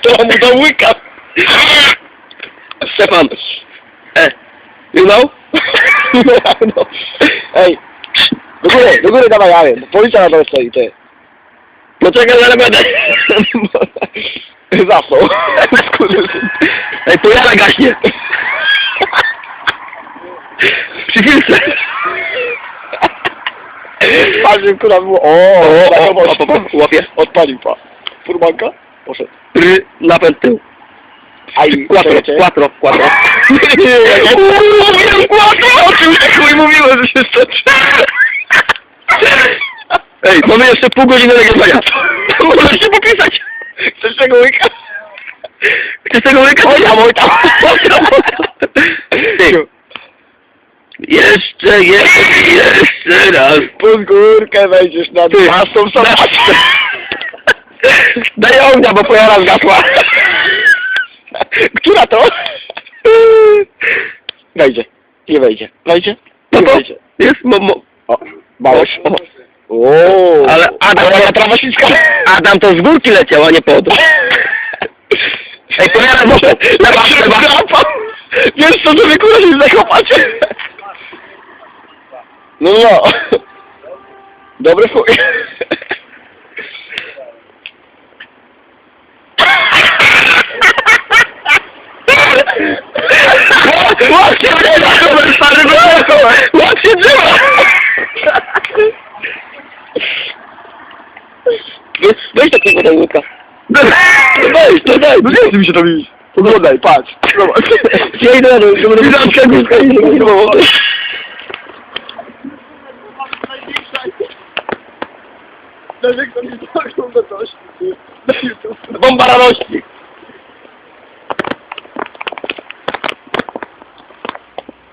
To mu do łyka. Stefan. E. You know? no. Ej, do góry, do góry dawaj, Ariel. Policja na dole stoi, ty. Poczekaj, zaraz będę. Zasnął. Ej, pojara gaśnie. Przy filtrze. Patrz, kurwa było. O, O, o, o, o, o, o, łapie. Odpalił, pa. Furmanka? Poszedł. Ry, napęd tył. Aj, Quattro, quattro, quattro. Mówiłem quattro, o czym tak chuj mówiłem, że się stoczy. Ej, mamy jeszcze pół godziny nagrywania. Możesz się popisać. Chcesz tego łyka? Chcesz tego łyka? Oj tam, oj tam. Jeszcze, jeszcze, jeszcze raz. Pod górkę wejdziesz na Ty. dwastą sabatę. Daj ognia, bo pojara zgasła. Która to? Wejdzie. Nie wejdzie. Wejdzie? No to wejdzie. jest mo, mo. O, małość. O. O. Ale Adam, Ale trawa śliska. Adam to z górki leciał, a nie pod. Ej, pojara może. Lewa, lewa. Wiesz co, żeby kurwa się zakopać? No no. Dobry chuj. Łapcie drzewa, stary, łapcie drzewa. Weź, takiego pudełka. Weź, to daj, no nie chcę mi się tam iść. Poglądaj, patrz. Zobacz. Ja idę dół, żeby Widanka górska i nie było. Dlaczego to nie taką YouTube. Bomba radości.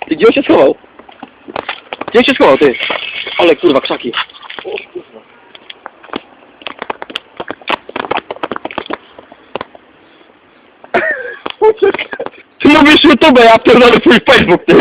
Ty, Gdzie on się schował? Gdzie on się schował, ty? Ale kurwa, krzaki. O kurwa. Ty mówisz YouTube, ja pierdolę twój Facebook, ty.